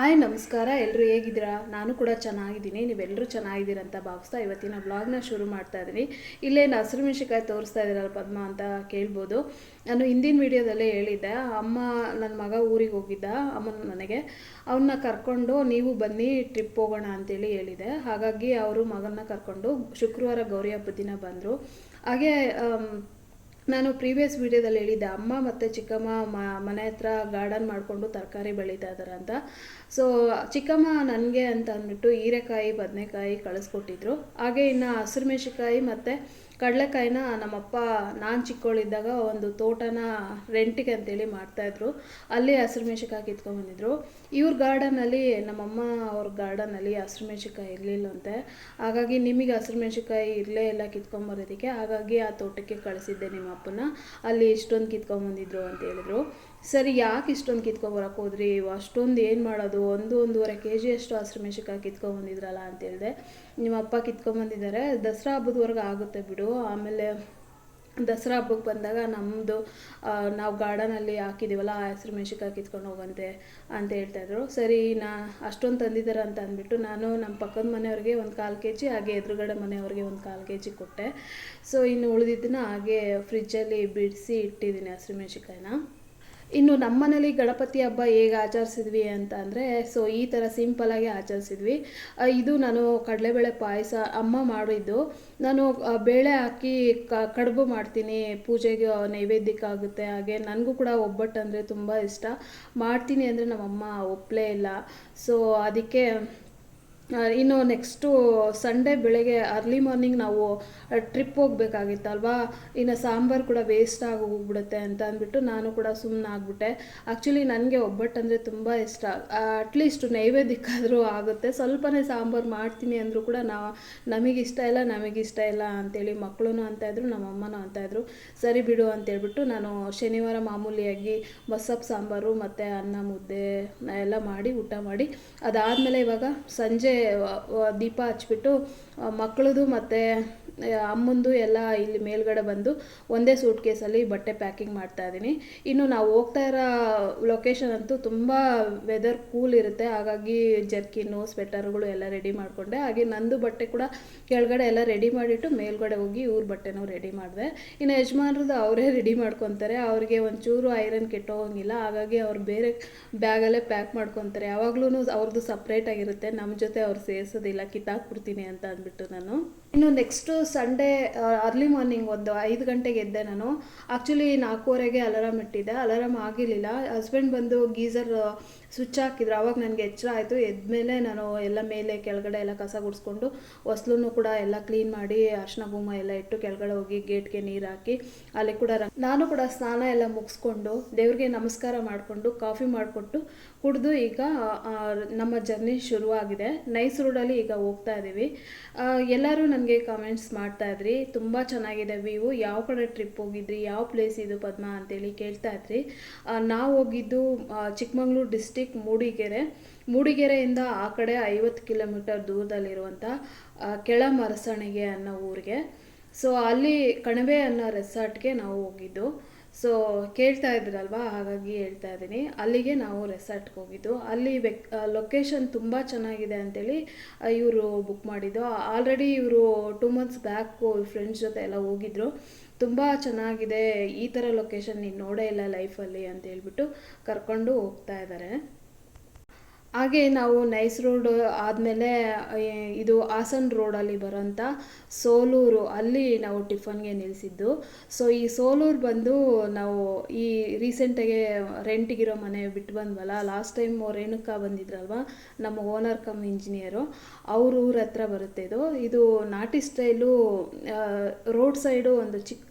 Hi, ನಮಸ್ಕಾರ. ಎಲ್ಲರೂ ಹೇಗಿದ್ದೀರಾ? ನಾನು ಕೂಡ ಚೆನ್ನಾಗಿದ್ದೀನಿ. ನೀವೆಲ್ಲರೂ ಚೆನ್ನಾಗಿದ್ದೀರಾ ಅಂತ ಭಾವಿಸ್ತಾ ಇವತ್ತಿನ ಬ್ಲಾಗ್ನ ಶುರು ಮಾಡ್ತಾ ಇದ್ದೀನಿ. ಇಲ್ಲೇನು ಹಸಿರು ಮೆಣಸಿಕಾಯಿ ತೋರಿಸ್ತಾ ಇದ್ದೀರಲ್ಲ ಪದ್ಮ ಅಂತ ಕೇಳ್ಬೋದು. ನಾನು ಹಿಂದಿನ ವಿಡಿಯೋದಲ್ಲೇ ಹೇಳಿದ್ದೆ. ಅಮ್ಮ ನನ್ನ ಮಗ ಊರಿಗೆ ಹೋಗಿದ್ದ, ಅಮ್ಮನ ಮನೆಗೆ. ಅವನ್ನ ಕರ್ಕೊಂಡು ನೀವು ಬನ್ನಿ ಟ್ರಿಪ್ ಹೋಗೋಣ ಅಂತೇಳಿ ಹೇಳಿದೆ. ಹಾಗಾಗಿ ಅವರು ಮಗನ ಕರ್ಕೊಂಡು ಶುಕ್ರವಾರ ಗೌರಿ ಹಬ್ಬದ ದಿನ ಬಂದರು. ಹಾಗೆ ನಾನು ಪ್ರೀವಿಯಸ್ ವಿಡಿಯೋದಲ್ಲಿ ಹೇಳಿದ್ದೆ, ಅಮ್ಮ ಮತ್ತು ಚಿಕ್ಕಮ್ಮ ಮನೆ ಹತ್ರ ಗಾರ್ಡನ್ ಮಾಡಿಕೊಂಡು ತರಕಾರಿ ಬೆಳೀತಾ ಇದ್ದಾರೆ ಅಂತ. ಸೊ ಚಿಕ್ಕಮ್ಮ ನನಗೆ ಅಂತ ಅಂದ್ಬಿಟ್ಟು ಹೀರೆಕಾಯಿ, ಬದನೆಕಾಯಿ ಕಳಿಸ್ಕೊಟ್ಟಿದ್ರು. ಹಾಗೆ ಇನ್ನು ಹಸಿರು ಮೆಣಸಿಕಾಯಿ ಮತ್ತು ಕಡಲೆಕಾಯಿನ ನಮ್ಮಪ್ಪ, ನಾನು ಚಿಕ್ಕವಳಿದ್ದಾಗ ಒಂದು ತೋಟನ ರೆಂಟಿಗೆ ಅಂತೇಳಿ ಮಾಡ್ತಾಯಿದ್ರು ಅಲ್ಲಿ ಹಸಿರು ಮೆಣಸಿನ್ಕಾಯಿ ಕಿತ್ಕೊಂಡ್ಬಂದಿದ್ರು ಇವ್ರ ಗಾರ್ಡನಲ್ಲಿ ನಮ್ಮಮ್ಮ ಅವ್ರ ಗಾರ್ಡನಲ್ಲಿ ಹಸಿರು ಮೆಣಸಿಕಾಯಿ ಇರಲಿಲ್ಲಂತೆ ಹಾಗಾಗಿ ನಿಮಗೆ ಹಸಿರು ಮೆಣಸಿಕಾಯಿ ಇರಲೇ ಇಲ್ಲ ಕಿತ್ಕೊಂಬರೋದಕ್ಕೆ ಹಾಗಾಗಿ ಆ ತೋಟಕ್ಕೆ ಕಳಿಸಿದ್ದೆ ನಿಮ್ಮಪ್ಪನ. ಅಲ್ಲಿ ಇಷ್ಟೊಂದು ಕಿತ್ಕೊಂಬಂದಿದ್ರು ಅಂತ ಹೇಳಿದ್ರು. ಸರಿ, ಯಾಕೆ ಇಷ್ಟೊಂದು ಕಿತ್ಕೊಂಬರಕ್ಕೆ ಹೋದ್ರಿ? ಅಷ್ಟೊಂದು ಏನು ಮಾಡೋದು? ಒಂದು ಒಂದೂವರೆ ಕೆ ಜಿ ಅಷ್ಟು ಹಸಿರು ಮೆಣಸಿನ್ಕಾಯಿ ಕಿತ್ಕೊಂಬಂದಿದ್ರಲ್ಲ ಬಂದಿದ್ರಲ್ಲ ಅಂತೇಳಿದೆ ನಿಮ್ಮ ಅಪ್ಪ ಕಿತ್ಕೊಂಬಂದಿದ್ದಾರೆ ದಸರಾ ಹಬ್ಬದವರೆಗೆ ಆಗುತ್ತೆ ಬಿಡು. ಆಮೇಲೆ ದಸರಾ ಹಬ್ಬಕ್ಕೆ ಬಂದಾಗ ನಮ್ಮದು ನಾವು ಗಾರ್ಡನಲ್ಲಿ ಹಾಕಿದ್ದೀವಲ್ಲ ಆ ಹಸಿರು ಮೆಣಸಿನ್ಕಾಯಿ ಕಿತ್ಕೊಂಡು ಹೋಗಂತೆ ಅಂತ ಹೇಳ್ತಾಯಿದ್ರು ಸರಿ, ನಾ ಅಷ್ಟೊಂದು ತಂದಿದ್ದಾರೆ ಅಂತ ಅಂದ್ಬಿಟ್ಟು ನಾನು ನಮ್ಮ ಪಕ್ಕದ ಮನೆಯವ್ರಿಗೆ ಒಂದು ಕಾಲು ಕೆ ಜಿ ಹಾಗೆ ಎದುರುಗಡೆ ಮನೆಯವ್ರಿಗೆ ಒಂದು ಕಾಲು ಕೆ ಜಿ ಕೊಟ್ಟೆ. ಸೊ, ಇನ್ನು ಉಳಿದಿದ್ದನ್ನ ಹಾಗೆ ಫ್ರಿಜ್ಜಲ್ಲಿ ಬಿಡಿಸಿ ಇಟ್ಟಿದ್ದೀನಿ ಹಸಿರು ಇನ್ನು ನಮ್ಮ ಮನೇಲಿ ಗಣಪತಿ ಹಬ್ಬ ಹೇಗೆ ಆಚರಿಸಿದ್ವಿ ಅಂತ ಅಂದರೆ ಸೊ ಈ ಥರ ಸಿಂಪಲಾಗಿ ಆಚರಿಸಿದ್ವಿ. ಇದು ನಾನು ಕಡಲೆಬೇಳೆ ಪಾಯಸ ಅಮ್ಮ ಮಾಡಿದ್ದು. ನಾನು ಬೇಳೆ ಹಾಕಿ ಕಡುಬು ಮಾಡ್ತೀನಿ, ಪೂಜೆಗೆ ನೈವೇದ್ಯಕ್ಕಾಗುತ್ತೆ ಹಾಗೆ ನನಗೂ ಕೂಡ ಒಬ್ಬಟ್ಟು ಅಂದರೆ ತುಂಬ ಇಷ್ಟ. ಮಾಡ್ತೀನಿ ಅಂದರೆ ನಮ್ಮಮ್ಮ ಒಪ್ಪಲೇ ಇಲ್ಲ. ಸೊ ಅದಕ್ಕೆ ಇನ್ನು ನೆಕ್ಸ್ಟು ಸಂಡೇ ಬೆಳಗ್ಗೆ ಅರ್ಲಿ ಮಾರ್ನಿಂಗ್ ನಾವು ಟ್ರಿಪ್ ಹೋಗ್ಬೇಕಾಗಿತ್ತಲ್ವಾ? ಇನ್ನು ಸಾಂಬಾರು ಕೂಡ ವೇಸ್ಟ್ ಆಗಿ ಹೋಗ್ಬಿಡುತ್ತೆ ಅಂತ ಅಂದ್ಬಿಟ್ಟು ನಾನು ಕೂಡ ಸುಮ್ಮನೆ ಆಗ್ಬಿಟ್ಟೆ. ಆ್ಯಕ್ಚುಲಿ ನನಗೆ ಒಬ್ಬಟ್ಟು ಅಂದರೆ ತುಂಬ ಇಷ್ಟ. ಅಟ್ಲೀಸ್ಟ್ ನೈವೇದ್ಯಕ್ಕಾದರೂ ಆಗುತ್ತೆ. ಸ್ವಲ್ಪನೇ ಸಾಂಬಾರು ಮಾಡ್ತೀನಿ ಅಂದರೂ ಕೂಡ ನಾವು ನಮಗಿಷ್ಟ ಇಲ್ಲ ನಮಗಿಷ್ಟ ಇಲ್ಲ ಅಂತೇಳಿ ಮಕ್ಕಳು ಅಂತ ಇದ್ರು, ನಮ್ಮಮ್ಮನೂ ಅಂತ ಇದ್ರು. ಸರಿ ಬಿಡು ಅಂತೇಳ್ಬಿಟ್ಟು ನಾನು ಶನಿವಾರ ಮಾಮೂಲಿಯಾಗಿ ಮೊಸಪ್ಪು ಸಾಂಬಾರು ಮತ್ತು ಅನ್ನ ಮುದ್ದೆ ಎಲ್ಲ ಮಾಡಿ, ಊಟ ಮಾಡಿ. ಅದಾದಮೇಲೆ ಇವಾಗ ಸಂಜೆ ದೀಪ ಹಚ್ಬಿಟ್ಟು ಮಕ್ಕಳದು ಮತ್ತು ಅಮ್ಮಂದು ಎಲ್ಲ ಇಲ್ಲಿ ಮೇಲ್ಗಡೆ ಬಂದು ಒಂದೇ ಸೂಟ್ ಕೇಸಲ್ಲಿ ಬಟ್ಟೆ ಪ್ಯಾಕಿಂಗ್ ಮಾಡ್ತಾ ಇದ್ದೀನಿ. ಇನ್ನು ನಾವು ಹೋಗ್ತಾ ಇರೋ ಲೊಕೇಶನ್ ಅಂತೂ ತುಂಬ ವೆದರ್ ಕೂಲ್ ಇರುತ್ತೆ. ಹಾಗಾಗಿ ಜರ್ಕಿನ್ನು ಸ್ವೆಟರ್ಗಳು ಎಲ್ಲ ರೆಡಿ ಮಾಡಿಕೊಂಡೆ. ಹಾಗೆ ನಂದು ಬಟ್ಟೆ ಕೂಡ ಕೆಳಗಡೆ ಎಲ್ಲ ರೆಡಿ ಮಾಡಿಟ್ಟು ಮೇಲ್ಗಡೆ ಹೋಗಿ ಇವ್ರ ಬಟ್ಟೆನೂ ರೆಡಿ ಮಾಡಿದೆ. ಇನ್ನು ಯಜಮಾನ್ರದ್ದು ಅವರೇ ರೆಡಿ ಮಾಡ್ಕೊತಾರೆ. ಅವ್ರಿಗೆ ಒಂಚೂರು ಐರನ್ ಕೆಟ್ಟೋಗಂಗಿಲ್ಲ. ಹಾಗಾಗಿ ಅವ್ರು ಬೇರೆ ಬ್ಯಾಗಲ್ಲೇ ಪ್ಯಾಕ್ ಮಾಡ್ಕೊತಾರೆ. ಯಾವಾಗ್ಲೂ ಅವ್ರದ್ದು ಸಪ್ರೇಟಾಗಿರುತ್ತೆ ನಮ್ಮ ಜೊತೆ ಅವ್ರು ಸೇರಿಸೋದಿಲ್ಲ ಕಿತ್ತಾಕ್ಬಿಡ್ತೀನಿ ಅಂತ ಅಂದ್ಬಿಟ್ಟು ನಾನು. ಇನ್ನು ನೆಕ್ಸ್ಟು ಸಂಡೇ ಅರ್ಲಿ ಮಾರ್ನಿಂಗ್ ಒಂದು ಐದು ಗಂಟೆಗೆ ಎದ್ದೆ ನಾನು. ಆ್ಯಕ್ಚುಲಿ ನಾಲ್ಕೂವರೆಗೆ ಅಲಾರಾಮ್ ಇಟ್ಟಿದ್ದೆ. ಅಲಾರಾಮ್ ಆಗಿರಲಿಲ್ಲ. ಹಸ್ಬೆಂಡ್ ಬಂದು ಗೀಸರ್ ಸ್ವಿಚ್ ಹಾಕಿದ್ರು. ಆವಾಗ ನನಗೆ ಎಚ್ಚರ ಆಯಿತು. ಎದ್ಮೇಲೆ ನಾನು ಎಲ್ಲ ಮೇಲೆ ಕೆಳಗಡೆ ಎಲ್ಲ ಕಸ ಗುಡಿಸ್ಕೊಂಡು ಹೊಸ್ಲೂ ಕೂಡ ಎಲ್ಲ ಕ್ಲೀನ್ ಮಾಡಿ, ಅರ್ಶಿನ ಭೂಮ ಎಲ್ಲ ಇಟ್ಟು ಕೆಳಗಡೆ ಹೋಗಿ ಗೇಟ್ಗೆ ನೀರು ಹಾಕಿ ಅಲ್ಲಿ ಕೂಡ ನಾನು ಕೂಡ ಸ್ನಾನ ಎಲ್ಲ ಮುಗಿಸ್ಕೊಂಡು ದೇವ್ರಿಗೆ ನಮಸ್ಕಾರ ಮಾಡಿಕೊಂಡು ಕಾಫಿ ಮಾಡಿಕೊಟ್ಟು ಕುಡಿದು ಈಗ ನಮ್ಮ ಜರ್ನಿ ಶುರುವಾಗಿದೆ. ನೈಸ್ ರೋಡಲ್ಲಿ ಈಗ ಹೋಗ್ತಾ ಇದ್ದೀವಿ ಎಲ್ಲರೂ ನನಗೆ ಕಮೆಂಟ್ಸ್ ಮಾಡ್ತಾ ಇದ್ರಿ. ತುಂಬ ಚೆನ್ನಾಗಿದೆ ವ್ಯೂ ಯಾವ ಕಡೆ ಟ್ರಿಪ್ ಹೋಗಿದ್ರಿ? ಯಾವ ಪ್ಲೇಸ್ ಇದು ಪದ್ಮ ಅಂತೇಳಿ ಕೇಳ್ತಾ ಇದ್ರಿ. ನಾವು ಹೋಗಿದ್ದು ಚಿಕ್ಕಮಗಳೂರು ಡಿಸ್ಟಿಕ್ ಮೂಡಿಗೆರೆ. ಮೂಡಿಗೆರೆಯಿಂದ ಆ ಕಡೆ ಐವತ್ತು ಕಿಲೋಮೀಟರ್ ದೂರದಲ್ಲಿರುವಂಥ ಕೆಳ ಮರಸಣಿಗೆ ಅನ್ನೋ ಊರಿಗೆ. ಸೊ ಅಲ್ಲಿ ಕಣಿವೆ ಅನ್ನೋ ರೆಸಾರ್ಟ್ಗೆ ನಾವು ಹೋಗಿದ್ದು. ಸೊ ಕೇಳ್ತಾ ಇದ್ರಲ್ವಾ? ಹಾಗಾಗಿ ಹೇಳ್ತಾ ಇದ್ದೀನಿ. ಅಲ್ಲಿಗೆ ನಾವು ರೆಸಾರ್ಟ್ಗೆ ಹೋಗಿದ್ದು. ಅಲ್ಲಿ ವೆಕ್ ಲೊಕೇಶನ್ ತುಂಬ ಚೆನ್ನಾಗಿದೆ ಅಂತೇಳಿ ಇವರು ಬುಕ್ ಮಾಡಿದ್ದು. ಆಲ್ರೆಡಿ ಇವರು ಟೂ ಮಂತ್ಸ್ ಬ್ಯಾಕು ಫ್ರೆಂಡ್ಸ್ ಜೊತೆ ಎಲ್ಲ ಹೋಗಿದ್ರು. ತುಂಬ ಚೆನ್ನಾಗಿದೆ. ಈ ಥರ ಲೊಕೇಶನ್ ನೀನು ನೋಡೇ ಇಲ್ಲ ಲೈಫಲ್ಲಿ ಅಂತ ಹೇಳ್ಬಿಟ್ಟು ಕರ್ಕೊಂಡು ಹೋಗ್ತಾ ಇದ್ದಾರೆ ಹಾಗೆ ನಾವು ನೈಸ್ ರೋಡ್ ಆದಮೇಲೆ ಇದು ಹಾಸನ್ ರೋಡಲ್ಲಿ ಬರೋಂಥ ಸೋಲೂರು, ಅಲ್ಲಿ ನಾವು ಟಿಫನ್ಗೆ ನಿಲ್ಲಿಸಿದ್ದು ಸೊ ಈ ಸೋಲೂರು ಬಂದು ನಾವು ಈ ರೀಸೆಂಟಾಗೆ ರೆಂಟಿಗಿರೋ ಮನೆ ಬಿಟ್ಟು ಬಂದ್ವಲ್ಲ ಲಾಸ್ಟ್ ಟೈಮ್ ರೇಣುಕಾ ಬಂದಿದ್ರಲ್ವ, ನಮ್ಮ ಓನರ್ ಕಮ್ ಇಂಜಿನಿಯರು ಅವ್ರ ಊರ ಹತ್ರ ಬರುತ್ತೆ ಇದು. ಇದು ನಾಟಿ ಸ್ಟೈಲು ರೋಡ್ ಸೈಡು ಒಂದು ಚಿಕ್ಕ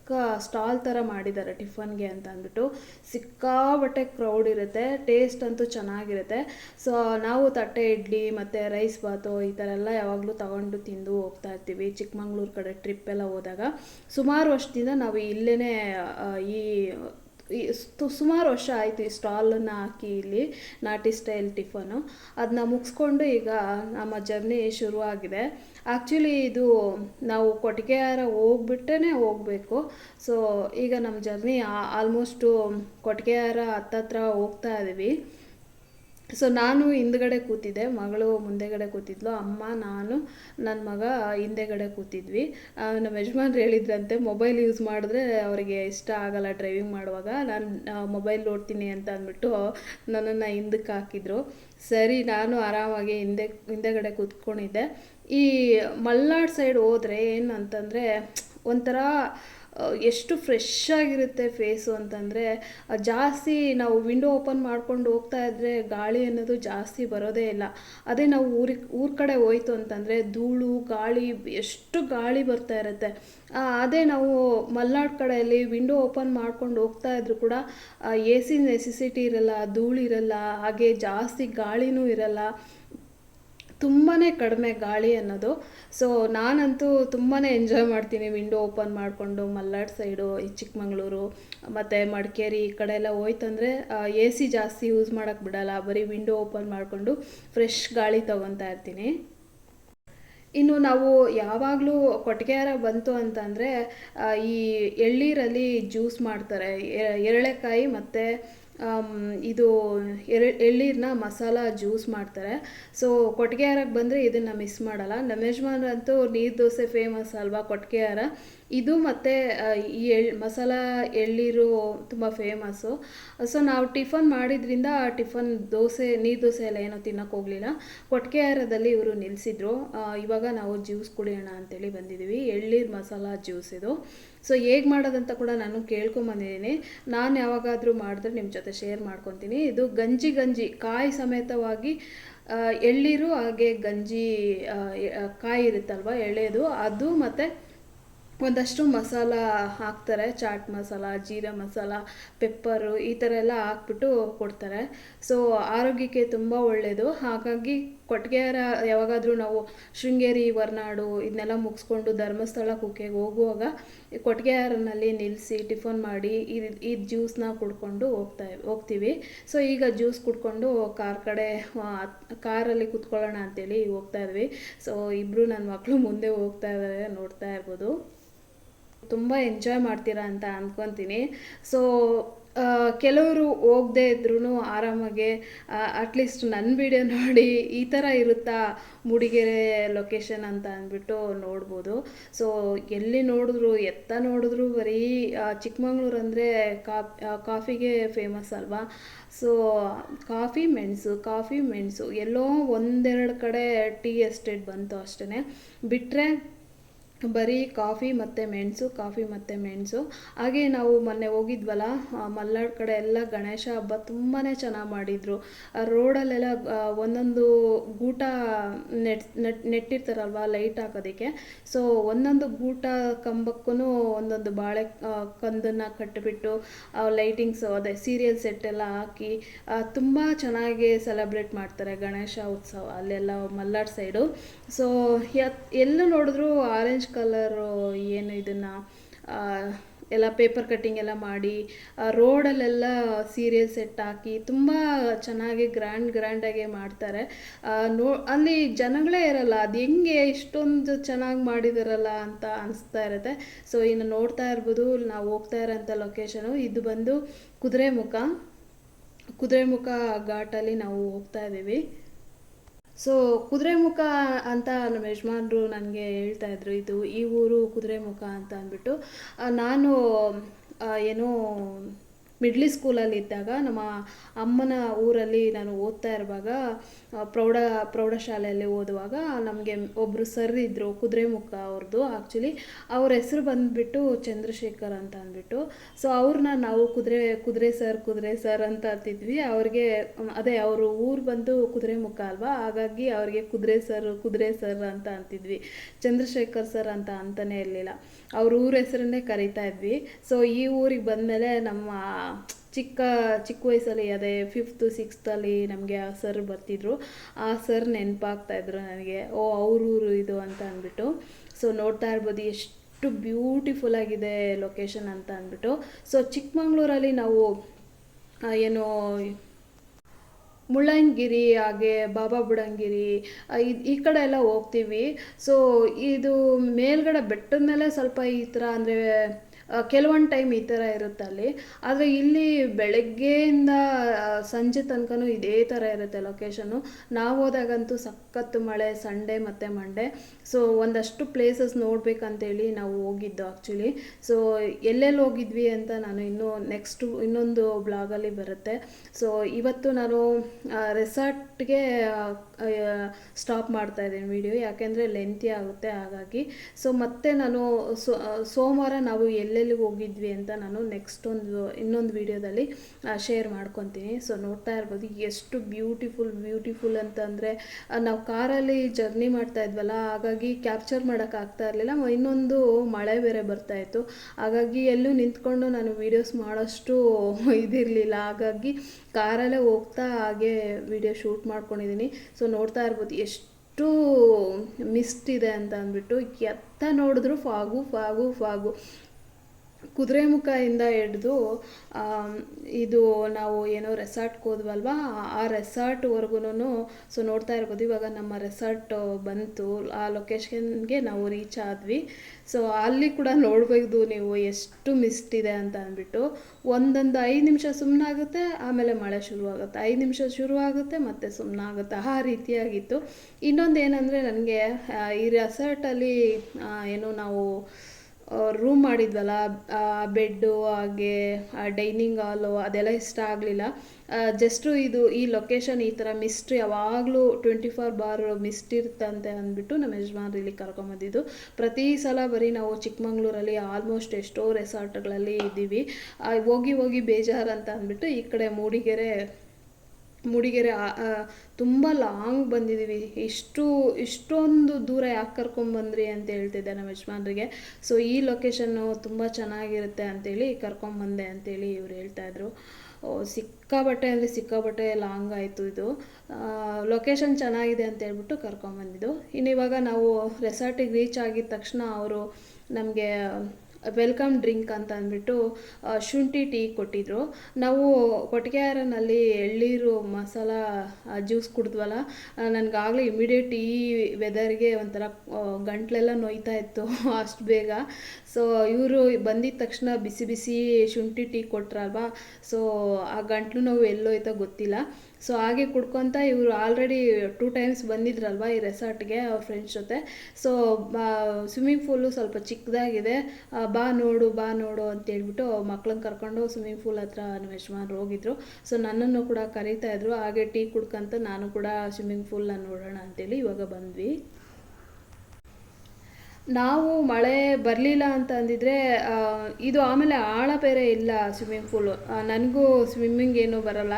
ಸ್ಟಾಲ್ ಥರ ಮಾಡಿದ್ದಾರೆ ಟಿಫನ್ಗೆ ಅಂತ ಅಂದ್ಬಿಟ್ಟು. ಸಿಕ್ಕಾಬಟ್ಟೆ ಕ್ರೌಡ್ ಇರುತ್ತೆ ಟೇಸ್ಟ್ ಅಂತೂ ಚೆನ್ನಾಗಿರುತ್ತೆ. ಸೊ ನಾವು ತಟ್ಟೆ ಇಡ್ಲಿ, ಮತ್ತು ರೈಸ್ ಬಾತು ಈ ಥರ ಎಲ್ಲ ಯಾವಾಗಲೂ ತಗೊಂಡು ತಿಂದು ಹೋಗ್ತಾ ಇರ್ತೀವಿ. ಚಿಕ್ಕಮಂಗ್ಳೂರು ಕಡೆ ಟ್ರಿಪ್ ಎಲ್ಲ ಹೋದಾಗ ಸುಮಾರು ವರ್ಷದಿಂದ ನಾವು ಇಲ್ಲೇ ಈ ಈ ಸುಮಾರು ವರ್ಷ ಆಯಿತು ಈ ಸ್ಟಾಲನ್ನು ಹಾಕಿ ಇಲ್ಲಿ ನಾಟಿ ಸ್ಟೈಲ್ ಟಿಫನು ಅದನ್ನ ಮುಗಿಸ್ಕೊಂಡು ಈಗ ನಮ್ಮ ಜರ್ನಿ ಶುರುವಾಗಿದೆ. ಆ್ಯಕ್ಚುಲಿ ಇದು ನಾವು ಕೊಟ್ಟಿಗೆಹಾರ ಹೋಗ್ಬಿಟ್ಟೇ ಹೋಗಬೇಕು. ಸೊ ಈಗ ನಮ್ಮ ಜರ್ನಿ ಆಲ್ಮೋಸ್ಟು ಕೊಟ್ಟಿಗೆಹಾರ ಹತ್ತತ್ರ ಹೋಗ್ತಾ ಇದ್ದೀವಿ ಸೊ ನಾನು ಹಿಂದ್ಗಡೆ ಕೂತಿದ್ದೆ, ಮಗಳು ಮುಂದೆಗಡೆ ಕೂತಿದ್ಲು, ಅಮ್ಮ, ನಾನು ನನ್ನ ಮಗ ಹಿಂದೆಗಡೆ ಕೂತಿದ್ವಿ. ನಮ್ಮ ಯಜಮಾನ್ರು ಹೇಳಿದ್ರಂತೆ ಮೊಬೈಲ್ ಯೂಸ್ ಮಾಡಿದ್ರೆ ಅವರಿಗೆ ಇಷ್ಟ ಆಗಲ್ಲ ಡ್ರೈವಿಂಗ್ ಮಾಡುವಾಗ, ನಾನು ಮೊಬೈಲ್ ನೋಡ್ತೀನಿ ಅಂತ ಅಂದ್ಬಿಟ್ಟು ನನ್ನನ್ನು ಹಿಂದಕ್ಕೆ ಹಾಕಿದ್ರು. ಸರಿ, ನಾನು ಆರಾಮಾಗಿ ಹಿಂದೆ, ಹಿಂದೆಗಡೆ ಕೂತ್ಕೊಂಡಿದ್ದೆ. ಈ ಮಲ್ನಾಡ್ ಸೈಡ್ ಹೋದರೆ ಏನಂತಂದರೆ, ಒಂಥರ ಎಷ್ಟು ಫ್ರೆಶ್ ಆಗಿರುತ್ತೆ ಫೇಸು ಅಂತಂದರೆ ಜಾಸ್ತಿ ನಾವು ವಿಂಡೋ ಓಪನ್ ಮಾಡ್ಕೊಂಡು ಹೋಗ್ತಾ ಇದ್ದರೆ ಗಾಳಿ ಅನ್ನೋದು ಜಾಸ್ತಿ ಬರೋದೇ ಇಲ್ಲ. ಅದೇ ನಾವು ಊರಿಗೆ, ಊರ ಕಡೆ ಹೋಯ್ತು ಅಂತಂದರೆ ಧೂಳು, ಗಾಳಿ, ಎಷ್ಟು ಗಾಳಿ ಬರ್ತಾ ಇರುತ್ತೆ. ಅದೇ ನಾವು ಮಲ್ನಾಡು ಕಡೆಯಲ್ಲಿ ವಿಂಡೋ ಓಪನ್ ಮಾಡ್ಕೊಂಡು ಹೋಗ್ತಾ ಇದ್ರು ಕೂಡ ಎ ಸಿ ನೆಸೆಸಿಟಿ ಇರಲ್ಲ, ಧೂಳಿರಲ್ಲ, ಹಾಗೆ ಜಾಸ್ತಿ ಗಾಳಿನೂ ಇರಲ್ಲ. ತುಂಬಾ ಕಡಿಮೆ ಗಾಳಿ ಅನ್ನೋದು. ಸೊ ನಾನಂತೂ ತುಂಬಾ ಎಂಜಾಯ್ ಮಾಡ್ತೀನಿ ವಿಂಡೋ ಓಪನ್ ಮಾಡಿಕೊಂಡು ಮಲ್ನಾಡ್ ಸೈಡು ಈ ಚಿಕ್ಕಮಂಗ್ಳೂರು, ಮತ್ತು ಮಡಿಕೇರಿ ಈ ಕಡೆ ಎಲ್ಲ ಹೋಯ್ತಂದರೆ ಎ ಸಿ ಜಾಸ್ತಿ ಯೂಸ್ ಮಾಡೋಕ್ಕೆ ಬಿಡಲ್ಲ. ಬರೀ ವಿಂಡೋ ಓಪನ್ ಮಾಡಿಕೊಂಡು ಫ್ರೆಶ್ ಗಾಳಿ ತೊಗೊತಾ ಇರ್ತೀನಿ. ಇನ್ನು ನಾವು ಯಾವಾಗಲೂ ಕೊಟ್ಟಿಗೆಹಾರ ಬಂತು ಅಂತಂದರೆ ಈ ಎಳ್ಳೀರಲ್ಲಿ ಜ್ಯೂಸ್ ಮಾಡ್ತಾರೆ. ಎರಳೆಕಾಯಿ ಮತ್ತು ಇದು ಎಳ್ನೀರನ್ನ ಮಸಾಲ ಜ್ಯೂಸ್ ಮಾಡ್ತಾರೆ. ಸೊ ಕೊಟ್ಟಿಗೆಹಾರಕ್ಕೆ ಬಂದರೆ ಇದನ್ನು ಮಿಸ್ ಮಾಡಲ್ಲ. ನಮ್ಮ ಯಜಮಾನ್ರಂತೂ ನೀರು ದೋಸೆ ಫೇಮಸ್ ಅಲ್ವಾ ಕೊಟ್ಟಿಗೆಹಾರ ಇದು ಮತ್ತು ಈ ಎಳ್, ಮಸಾಲ ಎಳ್ಳೀರು ತುಂಬ ಫೇಮಸ್ಸು ಸೊ ನಾವು ಟಿಫನ್ ಮಾಡಿದ್ರಿಂದ ಆ ಟಿಫನ್ ದೋಸೆ, ನೀರು ದೋಸೆ ಎಲ್ಲ ಏನೋ ತಿನ್ನೋಕೆ ಹೋಗಲಿಲ್ಲ. ಕೊಟ್ಟಿಗೆಹಾರದಲ್ಲಿ ಇವರು ನಿಲ್ಲಿಸಿದ್ರು ಇವಾಗ ನಾವು ಜ್ಯೂಸ್ ಕುಡಿಯೋಣ ಅಂತೇಳಿ ಬಂದಿದ್ದೀವಿ ಎಳ್ಳೀರು ಮಸಾಲ ಜ್ಯೂಸ್ ಇದು. ಸೊ ಹೇಗೆ ಮಾಡೋದಂತ ಕೂಡ ನಾನು ಕೇಳ್ಕೊಂಬಂದಿದ್ದೀನಿ. ನಾನು ಯಾವಾಗಾದರೂ ಮಾಡಿದ್ರೆ ನಿಮ್ಮ ಜೊತೆ ಶೇರ್ ಮಾಡ್ಕೊತೀನಿ. ಇದು ಗಂಜಿ ಗಂಜಿ, ಕಾಯಿ ಸಮೇತವಾಗಿ ಎಳ್ಳೀರು ಹಾಗೆ ಗಂಜಿ ಕಾಯಿ ಇರುತ್ತಲ್ವ ಎಳೆದು ಅದು ಮತ್ತು ಒಂದಷ್ಟು ಮಸಾಲ ಹಾಕ್ತಾರೆ. ಚಾಟ್ ಮಸಾಲ, ಜೀರಾ ಮಸಾಲ, ಪೆಪ್ಪರು ಈ ಥರ ಎಲ್ಲ ಹಾಕ್ಬಿಟ್ಟು ಕೊಡ್ತಾರೆ. ಸೊ ಆರೋಗ್ಯಕ್ಕೆ ತುಂಬ ಒಳ್ಳೆಯದು ಹಾಗಾಗಿ ಕೊಟ್ಟಿಗೆಹಾರ ಯಾವಾಗಾದರೂ ನಾವು ಶೃಂಗೇರಿ, ಹೊರನಾಡು ಇದನ್ನೆಲ್ಲ ಮುಗಿಸ್ಕೊಂಡು ಧರ್ಮಸ್ಥಳ, ಕುಕ್ಕೆಗೆ ಹೋಗುವಾಗ ಈ ಕೊಟ್ಟಿಗೆಹಾರನಲ್ಲಿ ನಿಲ್ಲಿಸಿ ಟಿಫನ್ ಮಾಡಿ ಈ ಈ ಜ್ಯೂಸ್ನ ಕುಡ್ಕೊಂಡು ಹೋಗ್ತಾ, ಹೋಗ್ತೀವಿ. ಸೊ ಈಗ ಜ್ಯೂಸ್ ಕುಡ್ಕೊಂಡು ಕಾರ್ ಕಡೆ ಕಾರಲ್ಲಿ ಕುತ್ಕೊಳ್ಳೋಣ ಅಂತೇಳಿ ಹೋಗ್ತಾ ಇದ್ವಿ. ಸೊ ಇಬ್ಬರು ನನ್ನ ಮಕ್ಕಳು ಮುಂದೆ ಹೋಗ್ತಾ ಇದ್ದಾರೆ ನೋಡ್ತಾ ಇರ್ಬೋದು. ತುಂಬ ಎಂಜಾಯ್ ಮಾಡ್ತೀರಾ ಅಂತ ಅಂದ್ಕೊತೀನಿ ಸೊ ಕೆಲವರು ಹೋಗದೆ ಇದ್ರೂ ಆರಾಮಾಗೆ ಅಟ್ಲೀಸ್ಟ್ ನನ್ನ ವಿಡಿಯೋ ನೋಡಿ ಈ ಥರ ಇರುತ್ತಾ ಮೂಡಿಗೆರೆ ಲೊಕೇಶನ್ ಅಂತ ಅಂದ್ಬಿಟ್ಟು ನೋಡ್ಬೋದು. ಸೊ ಎಲ್ಲಿ ನೋಡಿದ್ರು, ಎತ್ತ ನೋಡಿದ್ರು ಬರೀ ಚಿಕ್ಕಮಗಳೂರು ಅಂದರೆ ಕಾಫ್ ಕಾಫಿಗೆ ಫೇಮಸ್ ಅಲ್ವಾ? ಸೊ ಕಾಫಿ, ಮೆಣಸು ಕಾಫಿ, ಮೆಣಸು ಎಲ್ಲೋ ಒಂದೆರಡು ಕಡೆ ಟೀ ಎಸ್ಟೇಟ್ ಬಂತು ಅಷ್ಟೇ ಬಿಟ್ಟರೆ ಬರೀ ಕಾಫಿ ಮತ್ತು ಮೆಣಸು, ಕಾಫಿ ಮತ್ತು ಮೆಣಸು. ಹಾಗೆ ನಾವು ಮೊನ್ನೆ ಹೋಗಿದ್ವಲ್ಲ ಮಲ್ನಾಡು ಕಡೆ ಎಲ್ಲ ಗಣೇಶ ಹಬ್ಬ ತುಂಬಾ ಚೆನ್ನಾಗಿ ಮಾಡಿದರು. ರೋಡಲ್ಲೆಲ್ಲ ಒಂದೊಂದು ಗೂಟ ನೆಟ್ ನೆಟ್, ನೆಟ್ಟಿರ್ತಾರಲ್ವ ಲೈಟ್ ಹಾಕೋದಕ್ಕೆ. ಸೊ, ಒಂದೊಂದು ಗೂಟ ಕಂಬಕ್ಕೂ ಒಂದೊಂದು ಬಾಳೆ ಕಂದನ್ನು ಕಟ್ಟಿಬಿಟ್ಟು ಲೈಟಿಂಗ್ಸು, ಅದೇ ಸೀರಿಯಲ್ ಸೆಟ್ ಎಲ್ಲ ಹಾಕಿ ತುಂಬ ಚೆನ್ನಾಗಿ ಸೆಲೆಬ್ರೇಟ್ ಮಾಡ್ತಾರೆ ಗಣೇಶ ಉತ್ಸವ ಅಲ್ಲೆಲ್ಲ ಮಲ್ನಾಡು ಸೈಡು. ಸೊ ಎಲ್ಲ ನೋಡಿದ್ರು ಆರೆಂಜ್ ಕಲರು, ಏನು ಇದನ್ನು ಎಲ್ಲ ಪೇಪರ್ ಕಟ್ಟಿಂಗ್ ಎಲ್ಲ ಮಾಡಿ ರೋಡಲ್ಲೆಲ್ಲ ಸೀರಿಯಲ್ ಸೆಟ್ ಹಾಕಿ ತುಂಬ ಚೆನ್ನಾಗಿ ಗ್ರ್ಯಾಂಡ್ ಗ್ರ್ಯಾಂಡಾಗೆ ಮಾಡ್ತಾರೆ. ನೋ, ಅಲ್ಲಿ ಜನಗಳೇ ಇರಲ್ಲ, ಅದು ಹೆಂಗೆ ಇಷ್ಟೊಂದು ಚೆನ್ನಾಗಿ ಮಾಡಿದಾರಲ್ಲ ಅಂತ ಅನಿಸ್ತಾ ಇರುತ್ತೆ. ಸೊ ಇನ್ನು ನೋಡ್ತಾ ಇರ್ಬೋದು, ನಾವು ಹೋಗ್ತಾ ಇರೋಂಥ ಲೊಕೇಶನು ಇದು ಬಂದು ಕುದುರೆಮುಖ. ಕುದುರೆಮುಖ ಘಾಟಲ್ಲಿ ನಾವು ಹೋಗ್ತಾ ಇದ್ದೀವಿ. ಸೊ ಕುದುರೆಮುಖ ಅಂತ ನಮ್ಮ ಯಜಮಾನ್ರು ನನಗೆ ಹೇಳ್ತಾ ಇದ್ರು, ಇದು ಈ ಊರು ಕುದುರೆಮುಖ ಅಂತ ಅಂದ್ಬಿಟ್ಟು ನಾನು ಏನು ಏನೋ ಮಿಡ್ಲಿ ಸ್ಕೂಲಲ್ಲಿ ಇದ್ದಾಗ ನಮ್ಮ ಅಮ್ಮನ ಊರಲ್ಲಿ ನಾನು ಓದ್ತಾ ಇರುವಾಗ ಪ್ರೌಢ, ಪ್ರೌಢಶಾಲೆಯಲ್ಲಿ ಓದುವಾಗ ನಮಗೆ ಒಬ್ಬರು ಸರ್ ಇದ್ದರು ಕುದುರೆಮುಖ ಅವ್ರದ್ದು ಆ್ಯಕ್ಚುಲಿ ಅವ್ರ ಹೆಸರು ಬಂದುಬಿಟ್ಟು ಚಂದ್ರಶೇಖರ್ ಅಂತ ಅಂದ್ಬಿಟ್ಟು. ಸೊ ಅವ್ರನ್ನ ನಾವು ಕುದುರೆ ಕುದುರೆ ಸರ್ ಕುದುರೆ ಸರ್ ಅಂತ ಅಂತಿದ್ವಿ. ಅವ್ರಿಗೆ, ಅದೇ ಅವರು ಊರು ಬಂದು ಕುದುರೆಮುಖ ಅಲ್ವಾ? ಹಾಗಾಗಿ ಅವ್ರಿಗೆ ಕುದುರೆ ಸರ್ ಕುದುರೆ ಸರ್ ಅಂತ ಅಂತಿದ್ವಿ. ಚಂದ್ರಶೇಖರ್ ಸರ್ ಅಂತ ಅಂತಲೇ ಇರಲಿಲ್ಲ. ಅವ್ರ ಊರ ಹೆಸರನ್ನೇ ಕರಿತಾ ಇದ್ವಿ. ಸೊ ಈ ಊರಿಗೆ ಬಂದಮೇಲೆ ನಮ್ಮ ಚಿಕ್ಕ ಚಿಕ್ಕ ವಯಸ್ಸಲ್ಲಿ, ಅದೇ ಫಿಫ್ತು ಸಿಕ್ಸ್ತಲ್ಲಿ ನಮಗೆ ಆ ಸರ್ ಬರ್ತಿದ್ರು. ಆ ಸರ್ ನೆನಪಾಗ್ತಾಯಿದ್ರು ನನಗೆ, ಓ, ಅವ್ರ ಊರು ಇದು ಅಂತ ಅಂದ್ಬಿಟ್ಟು. ಸೊ ನೋಡ್ತಾ ಇರ್ಬೋದು, ಎಷ್ಟು ಬ್ಯೂಟಿಫುಲ್ ಆಗಿದೆ ಲೊಕೇಶನ್ ಅಂತ ಅಂದ್ಬಿಟ್ಟು. ಸೊ ಚಿಕ್ಕಮಂಗ್ಳೂರಲ್ಲಿ ನಾವು ಏನು ಮುಳ್ಳಯ್ಯನಗಿರಿ ಹಾಗೆ ಬಾಬಾ ಬುಡನ್ಗಿರಿ ಇದು ಈ ಕಡೆ ಎಲ್ಲ ಹೋಗ್ತೀವಿ. ಸೊ ಇದು ಮೇಲ್ಗಡೆ ಬೆಟ್ಟದ ಮೇಲೆ ಸ್ವಲ್ಪ ಈ ಥರ ಅಂದರೆ ಕೆಲವೊಂದು ಟೈಮ್ ಈ ಥರ ಇರುತ್ತೆ ಅಲ್ಲಿ ಆದರೆ ಇಲ್ಲಿ ಬೆಳಗ್ಗೆಯಿಂದ ಸಂಜೆ ತನಕನೂ ಇದೇ ಥರ ಇರುತ್ತೆ ಲೊಕೇಶನ್ನು ನಾವು ಹೋದಾಗಂತೂ ಸಖತ್ತು ಮಳೆ ಸಂಡೇ ಮತ್ತು ಮಂಡೇ ಸೊ ಒಂದಷ್ಟು ಪ್ಲೇಸಸ್ ನೋಡ್ಬೇಕಂತೇಳಿ ನಾವು ಹೋಗಿದ್ದು ಆ್ಯಕ್ಚುಲಿ ಸೊ ಎಲ್ಲೆಲ್ಲಿ ಹೋಗಿದ್ವಿ ಅಂತ ನಾನು ಇನ್ನೂ ನೆಕ್ಸ್ಟು ಇನ್ನೊಂದು ಬ್ಲಾಗಲ್ಲಿ ಬರುತ್ತೆ. ಸೊ ಇವತ್ತು ನಾನು ರೆಸಾರ್ಟ್ಗೆ ಸ್ಟಾಪ್ ಮಾಡ್ತಾ ಇದ್ದೀನಿ ವಿಡಿಯೋ ಯಾಕೆಂದರೆ ಲೆಂತಿ ಆಗುತ್ತೆ, ಹಾಗಾಗಿ. ಸೊ ಮತ್ತೆ ನಾನು ಸೋಮವಾರ ನಾವು ಎಲ್ಲೆಲ್ಲಿ ಹೋಗಿದ್ವಿ ಅಂತ ನಾನು ನೆಕ್ಸ್ಟ್ ಒಂದು, ಇನ್ನೊಂದು ವಿಡಿಯೋದಲ್ಲಿ ಶೇರ್ ಮಾಡ್ಕೊತೀನಿ. ಸೊ ನೋಡ್ತಾ ಇರ್ಬೋದು, ಎಷ್ಟು ಬ್ಯೂಟಿಫುಲ್ ಬ್ಯೂಟಿಫುಲ್ ಅಂತಂದರೆ ನಾವು ಕಾರಲ್ಲಿ ಜರ್ನಿ ಮಾಡ್ತಾ ಇದ್ವಲ್ಲ, ಹಾಗಾಗಿ ಕ್ಯಾಪ್ಚರ್ ಮಾಡೋಕ್ಕಾಗ್ತಾ ಇರಲಿಲ್ಲ. ಇನ್ನೊಂದು ಮಳೆ ಬೇರೆ ಬರ್ತಾ ಇತ್ತು. ಹಾಗಾಗಿ ಎಲ್ಲೂ ನಿಂತ್ಕೊಂಡು ನಾನು ವೀಡಿಯೋಸ್ ಮಾಡೋಷ್ಟು ಇದಿರಲಿಲ್ಲ. ಹಾಗಾಗಿ ಕಾರಲ್ಲೇ ಹೋಗ್ತಾ ಹಾಗೆ ವಿಡಿಯೋ ಶೂಟ್ ಮಾಡ್ಕೊಂಡಿದ್ದೀನಿ ಸೊ ನೋಡ್ತಾ ಇರ್ಬೋದು. ಎಷ್ಟು ಮಿಸ್ಟ್ ಇದೆ ಅಂತ ಅಂದ್ಬಿಟ್ಟು, ಎತ್ತ ನೋಡಿದ್ರು ಫಾಗು ಫಾಗು ಫಾಗು. ಕುದುರೆಮುಖದಿಂದ ಹಿಡ್ದು ಇದು ನಾವು ಏನೋ ರೆಸಾರ್ಟ್ಗೆ ಹೋದ್ವಲ್ವಾ, ಆ ರೆಸಾರ್ಟ್ವರೆಗೂ ಸೊ ನೋಡ್ತಾ ಇರ್ಬೋದು. ಇವಾಗ ನಮ್ಮ ರೆಸಾರ್ಟ್ ಬಂತು. ಆ ಲೊಕೇಶನ್ಗೆ ನಾವು ರೀಚ್ ಆದ್ವಿ. ಸೊ ಅಲ್ಲಿ ಕೂಡ ನೋಡ್ಬೋದು ನೀವು ಎಷ್ಟು ಮಿಸ್ಟ್ ಇದೆ ಅಂತ ಅಂದ್ಬಿಟ್ಟು. ಒಂದೊಂದು ಐದು ನಿಮಿಷ ಸುಮ್ಮನಾಗುತ್ತೆ ಆಮೇಲೆ ಮಳೆ ಶುರುವಾಗುತ್ತೆ. ಐದು ನಿಮಿಷ ಶುರುವಾಗುತ್ತೆ, ಮತ್ತೆ ಸುಮ್ಮನಾಗುತ್ತೆ ಆ ರೀತಿಯಾಗಿತ್ತು. ಇನ್ನೊಂದು ಏನಂದರೆ, ನನಗೆ ಈ ರೆಸಾರ್ಟಲ್ಲಿ ಏನು ನಾವು ರೂಮ್ ಮಾಡಿದ್ವಲ್ಲ ಬೆಡ್ಡು ಹಾಗೆ ಡೈನಿಂಗ್ ಹಾಲು ಅದೆಲ್ಲ ಇಷ್ಟ ಆಗಲಿಲ್ಲ. ಜಸ್ಟು ಇದು ಈ ಲೊಕೇಶನ್ ಈ ಥರ ಮಿಸ್ಟ್ ಯಾವಾಗಲೂ ಟ್ವೆಂಟಿ ಫೋರ್ ಬಾರ್ ಮಿಸ್ಟ್ ಇರ್ತಂತೆ ಅಂದ್ಬಿಟ್ಟು ನಮ್ಮ ಯಜಮಾನ್ರು ಇಲ್ಲಿ ಕರ್ಕೊಂಬಂದಿದ್ದು ಪ್ರತಿ ಸಲ ಬರೀ ನಾವು ಚಿಕ್ಕಮಂಗ್ಳೂರಲ್ಲಿ ಆಲ್ಮೋಸ್ಟ್ ಎಷ್ಟೋ ರೆಸಾರ್ಟ್ಗಳಲ್ಲಿ ಇದ್ದೀವಿ. ಹೋಗಿ ಹೋಗಿ ಬೇಜಾರು ಅಂತ ಅಂದ್ಬಿಟ್ಟು ಈ ಕಡೆ ಮೂಡಿಗೆರೆ ಮೂಡಿಗೆರೆ ತುಂಬ ಲಾಂಗ್ ಬಂದಿದ್ದೀವಿ ಇಷ್ಟು, ಇಷ್ಟೊಂದು ದೂರ ಯಾಕೆ ಕರ್ಕೊಂಬಂದ್ರಿ ಅಂತ ಹೇಳ್ತಿದ್ದೆ ನಮ್ಮ ಯಜಮಾನ್ರಿಗೆ. ಸೊ ಈ ಲೊಕೇಶನ್ನು ತುಂಬ ಚೆನ್ನಾಗಿರುತ್ತೆ ಅಂತೇಳಿ ಕರ್ಕೊಂಬಂದೆ ಅಂತೇಳಿ ಇವ್ರು ಹೇಳ್ತಾಯಿದ್ರು ಸಿಕ್ಕಾಬಟ್ಟೆ ಅಂದರೆ ಸಿಕ್ಕಾಬಟ್ಟೆ ಲಾಂಗ್ ಆಯಿತು ಇದು. ಲೊಕೇಶನ್ ಚೆನ್ನಾಗಿದೆ ಅಂತ ಹೇಳ್ಬಿಟ್ಟು ಕರ್ಕೊಂಬಂದಿದ್ದು ಇನ್ನು ಇವಾಗ ನಾವು ರೆಸಾರ್ಟಿಗೆ ರೀಚ್ ಆಗಿದ ತಕ್ಷಣ ಅವರು ನಮಗೆ ವೆಲ್ಕಮ್ ಡ್ರಿಂಕ್ ಅಂತ ಅಂದ್ಬಿಟ್ಟು ಶುಂಠಿ ಟೀ ಕೊಟ್ಟಿದ್ರು. ನಾವು ಕೊಟ್ಟಿಗೆಹಾರನಲ್ಲಿ ಎಳ್ಳೀರು ಮಸಾಲ ಜ್ಯೂಸ್ ಕುಡಿದ್ವಲ್ಲ ನನಗಾಗಲೇ ಇಮಿಡಿಯೇಟ್ ಈ ವೆದರ್ಗೆ ಒಂಥರ ಗಂಟ್ಲೆಲ್ಲ ನೋಯ್ತಾ ಇತ್ತು ಅಷ್ಟು ಬೇಗ. ಸೊ ಇವರು ಬಂದಿದ್ದ ತಕ್ಷಣ ಬಿಸಿ ಬಿಸಿ ಶುಂಠಿ ಟೀ ಕೊಟ್ರಲ್ವಾ? ಸೊ ಆ ಗಂಟ್ಲು ನೋವು ಎಲ್ಲೋಯ್ತೋ ಗೊತ್ತಿಲ್ಲ. ಸೊ ಹಾಗೆ ಕುಡ್ಕೊತ ಇವರು ಆಲ್ರೆಡಿ ಟೂ ಟೈಮ್ಸ್ ಬಂದಿದ್ರಲ್ವ ಈ ರೆಸಾರ್ಟ್ಗೆ ಅವ್ರ ಫ್ರೆಂಡ್ಸ್ ಜೊತೆ. ಸೊ ಸ್ವಿಮ್ಮಿಂಗ್ ಫೂಲು ಸ್ವಲ್ಪ ಚಿಕ್ಕದಾಗಿದೆ. ಬಾ ನೋಡು ಬಾ ನೋಡು ಅಂತ ಹೇಳ್ಬಿಟ್ಟು ಮಕ್ಳನ್ನ ಕರ್ಕೊಂಡು ಸ್ವಿಮ್ಮಿಂಗ್ ಫೂಲ್ ಹತ್ರ ನಮ್ಮ ಯಜಮಾನ್ರು ಹೋಗಿದ್ರು. ಸೊ ನನ್ನನ್ನು ಕೂಡ ಕರೀತಾ ಇದ್ರು. ಹಾಗೆ ಟೀ ಕುಡ್ಕಂತ ನಾನು ಕೂಡ ಸ್ವಿಮ್ಮಿಂಗ್ ಪೂಲ್ನ ನೋಡೋಣ ಅಂತೇಳಿ ಇವಾಗ ಬಂದ್ವಿ. ನಾವು ಮಳೆ ಬರಲಿಲ್ಲ ಅಂತ ಅಂದಿದ್ರೆ ಇದು ಆಮೇಲೆ ಆಳ ಬೇರೆ ಇಲ್ಲ ಸ್ವಿಮ್ಮಿಂಗ್ ಫೂಲು ನನಗೂ ಸ್ವಿಮ್ಮಿಂಗ್ ಏನೂ ಬರಲ್ಲ.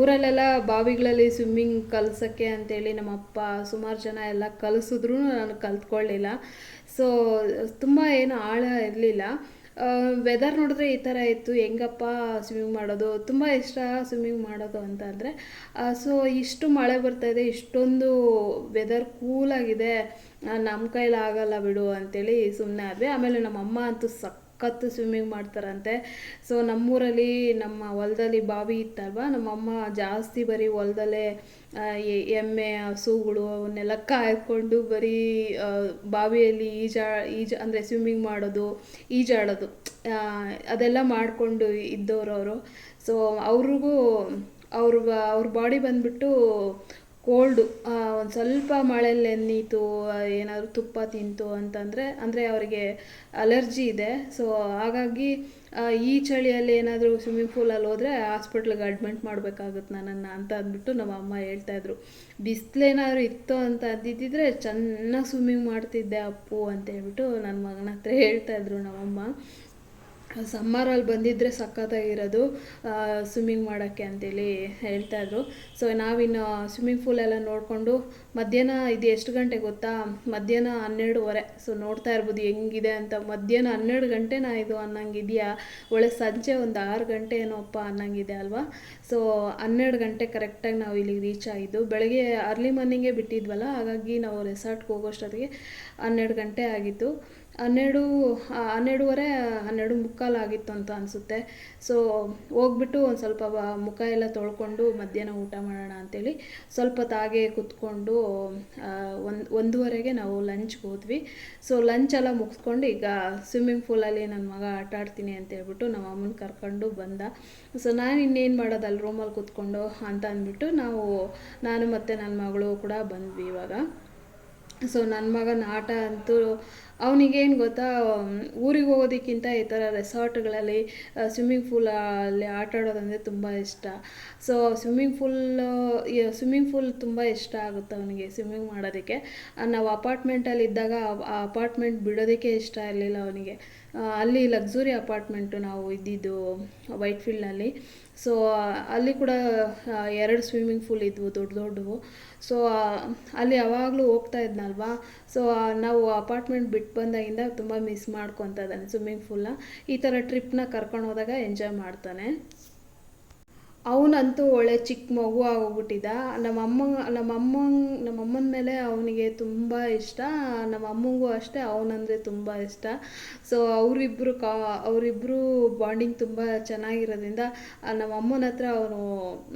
ಊರಲ್ಲೆಲ್ಲ ಬಾವಿಗಳಲ್ಲಿ ಸ್ವಿಮ್ಮಿಂಗ್ ಕಲಿಸೋಕ್ಕೆ ಅಂತೇಳಿ ನಮ್ಮಪ್ಪ ಸುಮಾರು ಜನ ಎಲ್ಲ ಕಲಿಸಿದ್ರು ನಾನು ಕಲ್ತ್ಕೊಳ್ಳಿಲ್ಲ. ಸೊ ತುಂಬ ಏನು ಆಳ ಇರಲಿಲ್ಲ. ವೆದರ್ ನೋಡಿದ್ರೆ ಈ ಥರ ಇತ್ತು. ಹೆಂಗಪ್ಪ ಸ್ವಿಮ್ಮಿಂಗ್ ಮಾಡೋದು? ತುಂಬ ಇಷ್ಟ ಸ್ವಿಮ್ಮಿಂಗ್ ಮಾಡೋದು ಅಂತ ಅಂದರೆ. ಸೊ ಇಷ್ಟು ಮಳೆ ಬರ್ತಾ ಇದೆ, ಇಷ್ಟೊಂದು ವೆದರ್ ಕೂಲಾಗಿದೆ ನಮ್ಮ ಕೈಲಾಗಲ್ಲ ಬಿಡು ಅಂತೇಳಿ ಸುಮ್ಮನೆ ಆದ್ವಿ. ಆಮೇಲೆ ನಮ್ಮ ಅಮ್ಮ ಅಂತೂ ಸಖತ್ತು ಸ್ವಿಮ್ಮಿಂಗ್ ಮಾಡ್ತಾರಂತೆ. ಸೊ ನಮ್ಮೂರಲ್ಲಿ ನಮ್ಮ ಹೊಲದಲ್ಲಿ ಬಾವಿ ಇತ್ತಲ್ವ? ನಮ್ಮಮ್ಮ ಜಾಸ್ತಿ ಬರೀ ಹೊಲದಲ್ಲೇ ಎಮ್ಮೆ, ಹಸುಗಳು ಅವನ್ನೆಲ್ಲ ಕಾಯ್ಕೊಂಡು ಬರೀ ಬಾವಿಯಲ್ಲಿ ಈಜಾ, ಈಜ, ಅಂದರೆ ಸ್ವಿಮ್ಮಿಂಗ್ ಮಾಡೋದು, ಈಜಾಡೋದು ಅದೆಲ್ಲ ಮಾಡಿಕೊಂಡು ಇದ್ದವರು ಅವರು ಸೊ ಅವ್ರಿಗೂ, ಅವ್ರ ಅವ್ರ ಬಾಡಿ ಬಂದ್ಬಿಟ್ಟು ಕೋಲ್ಡು ಒಂದು ಸ್ವಲ್ಪ ಮಳೆಯಲ್ಲಿ ನೆನೀತು ಏನಾದರೂ ತುಪ್ಪ ತಿಂತು ಅಂತಂದರೆ, ಅಂದರೆ ಅವರಿಗೆ ಅಲರ್ಜಿ ಇದೆ. ಸೊ ಹಾಗಾಗಿ ಈ ಚಳಿಯಲ್ಲಿ ಏನಾದರೂ ಸ್ವಿಮ್ಮಿಂಗ್ ಪೂಲಲ್ಲಿ ಹೋದರೆ ಹಾಸ್ಪಿಟ್ಲಿಗೆ ಅಡ್ಮಿಟ್ ಮಾಡಬೇಕಾಗುತ್ತೆ ನನ್ನನ್ನು ಅಂತ ಅಂದ್ಬಿಟ್ಟು ನಮ್ಮ ಅಮ್ಮ ಹೇಳ್ತಾಯಿದ್ರು ಬಿಸಿಲೇನಾದ್ರು ಇತ್ತು ಅಂತ ಅದಿದ್ದಿದ್ರೆ ಚೆನ್ನಾಗಿ ಸ್ವಿಮ್ಮಿಂಗ್ ಮಾಡ್ತಿದ್ದೆ ಅಪ್ಪು ಅಂತ ಹೇಳ್ಬಿಟ್ಟು ನನ್ನ ಮಗನ ಹತ್ರ ಹೇಳ್ತಾಯಿದ್ರು ನಮ್ಮಮ್ಮ ಸಮ್ಮರಲ್ಲಿ ಬಂದಿದ್ದರೆ ಸಖತ್ತಾಗಿರೋದು ಸ್ವಿಮ್ಮಿಂಗ್ ಮಾಡೋಕ್ಕೆ ಅಂತೇಳಿ ಹೇಳ್ತಾಯಿದ್ರು ಸೊ ನಾವಿನ್ನು ಸ್ವಿಮ್ಮಿಂಗ್ ಫೂಲೆಲ್ಲ ನೋಡಿಕೊಂಡು ಮಧ್ಯಾಹ್ನ ಇದು ಎಷ್ಟು ಗಂಟೆ ಗೊತ್ತಾ? ಮಧ್ಯಾಹ್ನ ಹನ್ನೆರಡುವರೆ. ಸೊ ನೋಡ್ತಾ ಇರ್ಬೋದು ಹೆಂಗಿದೆ ಅಂತ. ಮಧ್ಯಾಹ್ನ ಹನ್ನೆರಡು ಗಂಟೆನಾ ಇದು ಅನ್ನಂಗಿದೆಯಾ? ಒಳ್ಳೆ ಸಂಜೆ ಒಂದು ಆರು ಗಂಟೆ ಏನೋಪ್ಪ ಅನ್ನಂಗಿದೆ ಅಲ್ವಾ? ಸೊ ಹನ್ನೆರಡು ಗಂಟೆ ಕರೆಕ್ಟಾಗಿ ನಾವು ಇಲ್ಲಿಗೆ ರೀಚ್ ಆಗಿದ್ದು, ಬೆಳಗ್ಗೆ ಅರ್ಲಿ ಮಾರ್ನಿಂಗೇ ಬಿಟ್ಟಿದ್ವಲ್ಲ, ಹಾಗಾಗಿ ನಾವು ರೆಸಾರ್ಟ್ಗೆ ಹೋಗೋಷ್ಟೊತ್ತಿಗೆ ಹನ್ನೆರಡು ಗಂಟೆ ಆಗಿತ್ತು. ಹನ್ನೆರಡು ಹನ್ನೆರಡುವರೆ, ಹನ್ನೆರಡು ಮುಕ್ಕಾಲು ಆಗಿತ್ತು ಅಂತ ಅನಿಸುತ್ತೆ. ಸೊ ಹೋಗ್ಬಿಟ್ಟು ಒಂದು ಸ್ವಲ್ಪ ಮುಖ ಎಲ್ಲ ತೊಳ್ಕೊಂಡು ಮಧ್ಯಾಹ್ನ ಊಟ ಮಾಡೋಣ ಅಂತೇಳಿ ಸ್ವಲ್ಪ ತಾಗೆ ಕುತ್ಕೊಂಡು ಒಂದು, ಒಂದೂವರೆಗೆ ನಾವು ಲಂಚ್ಗೆ ಹೋದ್ವಿ. ಸೊ ಲಂಚ್ ಎಲ್ಲ ಮುಗಿಸ್ಕೊಂಡು ಈಗ ಸ್ವಿಮ್ಮಿಂಗ್ ಪೂಲಲ್ಲಿ ನನ್ನ ಮಗ ಆಟ ಆಡ್ತೀನಿ ಅಂತ ಹೇಳ್ಬಿಟ್ಟು ನಮ್ಮ ಅಮ್ಮನ ಕರ್ಕೊಂಡು ಬಂದ. ಸೊ ನಾನು ಇನ್ನೇನು ಮಾಡೋದು ಅಲ್ಲಿ ರೂಮಲ್ಲಿ ಕೂತ್ಕೊಂಡು ಅಂತ ಅಂದ್ಬಿಟ್ಟು ನಾವು, ನಾನು ಮತ್ತು ನನ್ನ ಮಗಳು ಕೂಡ ಬಂದ್ವಿ ಇವಾಗ. ಸೊ ನನ್ನ ಮಗನ ಆಟ ಅಂತೂ ಅವನಿಗೇನು ಗೊತ್ತಾ ಊರಿಗೆ ಹೋಗೋದಕ್ಕಿಂತ ಈ ಥರ ರೆಸಾರ್ಟ್ಗಳಲ್ಲಿ ಸ್ವಿಮ್ಮಿಂಗ್ ಪೂಲ್ ಅಲ್ಲಿ ಆಟ ಆಡೋದಂದರೆ ತುಂಬ ಇಷ್ಟ. So, swimming pool swimming pool ತುಂಬ ಇಷ್ಟ ಆಗುತ್ತೆ ಅವನಿಗೆ ಸ್ವಿಮ್ಮಿಂಗ್ ಮಾಡೋದಕ್ಕೆ. ನಾವು ಅಪಾರ್ಟ್ಮೆಂಟಲ್ಲಿ ಇದ್ದಾಗ ಅಪಾರ್ಟ್ಮೆಂಟ್ ಬಿಡೋದಕ್ಕೆ ಇಷ್ಟ ಇರಲಿಲ್ಲ ಅವನಿಗೆ. ಅಲ್ಲಿ ಲಕ್ಸುರಿ ಅಪಾರ್ಟ್ಮೆಂಟು ನಾವು ಇದ್ದಿದ್ದು ವೈಟ್ ಫೀಲ್ಡ್ನಲ್ಲಿ ಸೊ ಅಲ್ಲಿ ಕೂಡ ಎರಡು ಸ್ವಿಮ್ಮಿಂಗ್ ಫೂಲ್ ಇದ್ವು, ದೊಡ್ಡ ದೊಡ್ಡವು. ಸೊ ಅಲ್ಲಿ ಯಾವಾಗಲೂ ಹೋಗ್ತಾ ಇದ್ನಲ್ವಾ? ಸೊ ನಾವು ಅಪಾರ್ಟ್ಮೆಂಟ್ ಬಿಟ್ಟು ಬಂದಾಗಿಂದ ತುಂಬ ಮಿಸ್ ಮಾಡ್ಕೊತಾ ಇದ್ದಾನೆ ಸ್ವಿಮ್ಮಿಂಗ್ ಫೂಲ್ನ ಈ ಥರ ಟ್ರಿಪ್ನ ಕರ್ಕೊಂಡು ಹೋದಾಗ ಎಂಜಾಯ್ ಮಾಡ್ತಾನೆ. ಅವನಂತೂ ಒಳ್ಳೆ ಚಿಕ್ಕ ಮಗು ಆಗೋಗ್ಬಿಟ್ಟಿದ್ದ ನಮ್ಮಮ್ಮ ನಮ್ಮಮ್ಮ ನಮ್ಮಮ್ಮನ ಮೇಲೆ ಅವನಿಗೆ ತುಂಬ ಇಷ್ಟ. ನಮ್ಮಮ್ಮನಿಗೂ ಅಷ್ಟೇ, ಅವನಂದರೆ ತುಂಬ ಇಷ್ಟ. ಸೊ ಅವರಿಬ್ಬರು ಕಾ ಅವರಿಬ್ಬರು ಬಾಂಡಿಂಗ್ ತುಂಬ ಚೆನ್ನಾಗಿರೋದ್ರಿಂದ ನಮ್ಮಮ್ಮನ ಹತ್ರ ಅವನು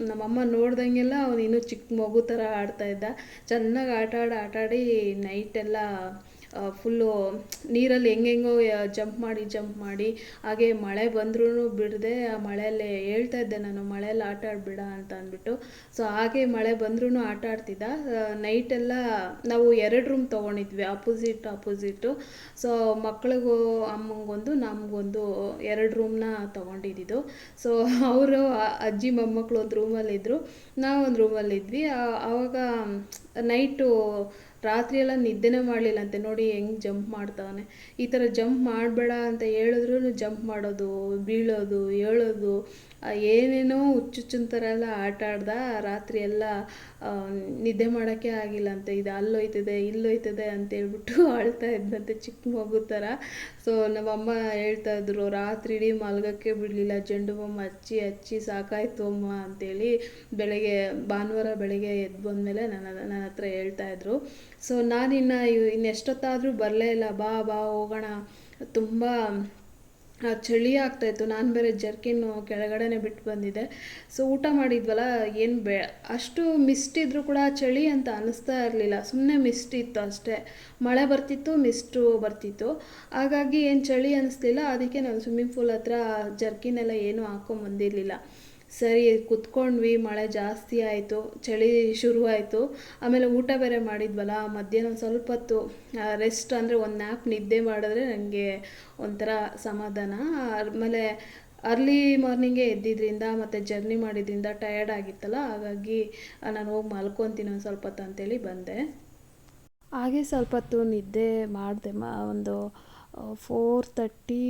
ನಮ್ಮಮ್ಮ ನೋಡ್ದಂಗೆಲ್ಲ ಅವನು ಇನ್ನೂ ಚಿಕ್ಕ ಮಗು ಥರ ಆಡ್ತಾ ಇದ್ದ. ಚೆನ್ನಾಗಿ ಆಟ ಆಡಿ ಆಟ ಆಡಿ ನೈಟೆಲ್ಲ ಫುಲ್ಲು ನೀರಲ್ಲಿ ಹೆಂಗೆಂಗೋ ಜಂಪ್ ಮಾಡಿ ಜಂಪ್ ಮಾಡಿ, ಹಾಗೆ ಮಳೆ ಬಂದ್ರೂ ಬಿಡದೆ, ಆ ಮಳೆಯಲ್ಲೇ ಹೇಳ್ತಾ ಇದ್ದೆ ನಾನು, ಮಳೆಯಲ್ಲಿ ಆಟ ಆಡಬೇಡ ಅಂತ ಅಂದ್ಬಿಟ್ಟು. ಸೊ ಹಾಗೆ ಮಳೆ ಬಂದ್ರೂ ಆಟ ಆಡ್ತಿದ್ದ. ನೈಟೆಲ್ಲ ನಾವು ಎರಡು ರೂಮ್ ತೊಗೊಂಡಿದ್ವಿ ಅಪೋಸಿಟ್ ಅಪೋಸಿಟ್ಟು ಸೊ ಮಕ್ಳಿಗೂ, ಅಮ್ಮಂಗೊಂದು, ನಮಗೊಂದು ಎರಡು ರೂಮ್ನ ತೊಗೊಂಡಿದ್ದು ಸೊ ಅವರು ಅಜ್ಜಿ ಮೊಮ್ಮಕ್ಕಳು ಒಂದು ರೂಮಲ್ಲಿದ್ದರು ನಾವು ಒಂದು ರೂಮಲ್ಲಿದ್ವಿ ಆವಾಗ ನೈಟು ರಾತ್ರಿ ಎಲ್ಲ ನಿದ್ದೆನೇ ಮಾಡಲಿಲ್ಲಂತೆ ನೋಡಿ ಹೆಂಗೆ ಜಂಪ್ ಮಾಡ್ತಾವನೆ ಈ ಥರ ಜಂಪ್ ಮಾಡಬೇಡ ಅಂತ ಹೇಳಿದ್ರೂ ಜಂಪ್ ಮಾಡೋದು ಬೀಳೋದು ಏಳೋದು ಏನೇನೋ ಹುಚ್ಚುಚ್ಚುನ್ ಥರ ಎಲ್ಲ ಆಟ ಆಡ್ದ. ರಾತ್ರಿ ಎಲ್ಲ ಆ, ನಿದ್ದೆ ಮಾಡೋಕ್ಕೆ ಆಗಿಲ್ಲಂತೆ ಇದು ಅಲ್ಲೋಯ್ತದೆ, ಇಲ್ಲೋಯ್ತದೆ ಅಂತ ಹೇಳ್ಬಿಟ್ಟು ಅಳ್ತಾ ಇದ್ದಂತೆ ಚಿಕ್ಕ ಮಗು ಥರ. ಸೊ ನಮ್ಮಮ್ಮ ಹೇಳ್ತಾ ಇದ್ರು ರಾತ್ರಿ ಇಡೀ ಮಲ್ಗಕ್ಕೆ ಬಿಡಲಿಲ್ಲ ಚೆಂಡು ಬಾಂಬ್ ಹಚ್ಚಿ ಹಚ್ಚಿ ಸಾಕಾಯ್ತು ಅಮ್ಮ ಅಂತೇಳಿ ಬೆಳಗ್ಗೆ, ಭಾನುವಾರ ಬೆಳಗ್ಗೆ ಎದ್ದು ಬಂದಮೇಲೆ ನನ್ನ ನನ್ನ ಹತ್ರ ಹೇಳ್ತಾ ಇದ್ರು. ಸೊ ನಾನಿನ್ನು ಇನ್ನೆಷ್ಟೊತ್ತಾದರೂ ಬರಲೇ ಇಲ್ಲ, ಬಾ ಬಾ, ಹೋಗೋಣ. ತುಂಬ ಚಳಿ ಆಗ್ತಾಯಿತ್ತು ನಾನು ಬೇರೆ ಜರ್ಕಿನ್ನು ಕೆಳಗಡೆನೆ ಬಿಟ್ಟು ಬಂದಿದ್ದೆ. ಸೊ ಊಟ ಮಾಡಿದ್ವಲ್ಲ, ಏನು ಬೇ, ಅಷ್ಟು ಮಿಸ್ಟ್ ಇದ್ದರೂ ಕೂಡ ಚಳಿ ಅಂತ ಅನ್ನಿಸ್ತಾ ಇರಲಿಲ್ಲ. ಸುಮ್ಮನೆ ಮಿಸ್ಟ್ ಇತ್ತು ಅಷ್ಟೇ. ಮಳೆ ಬರ್ತಿತ್ತು, ಮಿಸ್ಟು ಬರ್ತಿತ್ತು. ಹಾಗಾಗಿ ಏನು ಚಳಿ ಅನ್ನಿಸ್ಲಿಲ್ಲ ಅದಕ್ಕೆ ನಾನು ಸ್ವಿಮ್ಮಿಂಗ್ ಫೂಲ್ ಹತ್ರ ಜರ್ಕಿನೆಲ್ಲ ಏನೂ ಹಾಕ್ಕೊಂಬಂದಿರಲಿಲ್ಲ ಸರಿ, ಕುತ್ಕೊಂಡ್ವಿ, ಮಳೆ ಜಾಸ್ತಿ ಆಯಿತು, ಚಳಿ ಶುರುವಾಯಿತು. ಆಮೇಲೆ ಊಟ ಬೇರೆ ಮಾಡಿದ್ವಲ್ಲ, ಮಧ್ಯಾಹ್ನ ಸ್ವಲ್ಪ ಹೊತ್ತು ರೆಸ್ಟ್ ಅಂದರೆ ಒಂದು ನ್ಯಾಪ್ ನಿದ್ದೆ ಮಾಡಿದ್ರೆ ನನಗೆ ಒಂಥರ ಸಮಾಧಾನ. ಆಮೇಲೆ ಅರ್ಲಿ ಮಾರ್ನಿಂಗೇ ಎದ್ದಿದ್ರಿಂದ ಮತ್ತು ಜರ್ನಿ ಮಾಡಿದ್ರಿಂದ ಟಯರ್ಡ್ ಆಗಿತ್ತಲ್ಲ, ಹಾಗಾಗಿ ನಾನು ಹೋಗಿ ಮಲ್ಕೊತೀನಿ ಒಂದು ಸ್ವಲ್ಪ ಹೊತ್ತು ಅಂತೇಳಿ ಬಂದೆ. ಹಾಗೆ ಸ್ವಲ್ಪ ಹೊತ್ತು ನಿದ್ದೆ ಮಾಡಿದೆ ಮ, ಒಂದು four thirty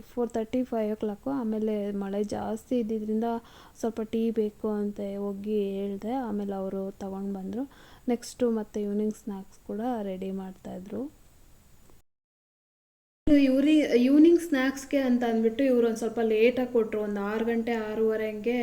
four thirty five o'clock ಆಮೇಲೆ ಮಳೆ ಜಾಸ್ತಿ ಇದ್ದಿದ್ದರಿಂದ ಸ್ವಲ್ಪ ಟೀ ಬೇಕು ಅಂತ ಹೋಗಿ ಹೇಳಿದೆ, ಆಮೇಲೆ ಅವರು ತಗೊಂಡು ಬಂದರು. ನೆಕ್ಸ್ಟು ಮತ್ತೆ ಈವ್ನಿಂಗ್ ಸ್ನ್ಯಾಕ್ಸ್ ಕೂಡ ರೆಡಿ ಮಾಡ್ತಾಯಿದ್ರು ಇವ್ರಿ ಈವ್ನಿಂಗ್ ಸ್ನ್ಯಾಕ್ಸ್ಗೆ ಅಂತ ಅಂದ್ಬಿಟ್ಟು ಇವ್ರು ಒಂದು ಸ್ವಲ್ಪ ಲೇಟಾಗಿ ಕೊಟ್ಟರು ಒಂದು ಆರು ಗಂಟೆ ಆರೂವರೆ ಹಂಗೆ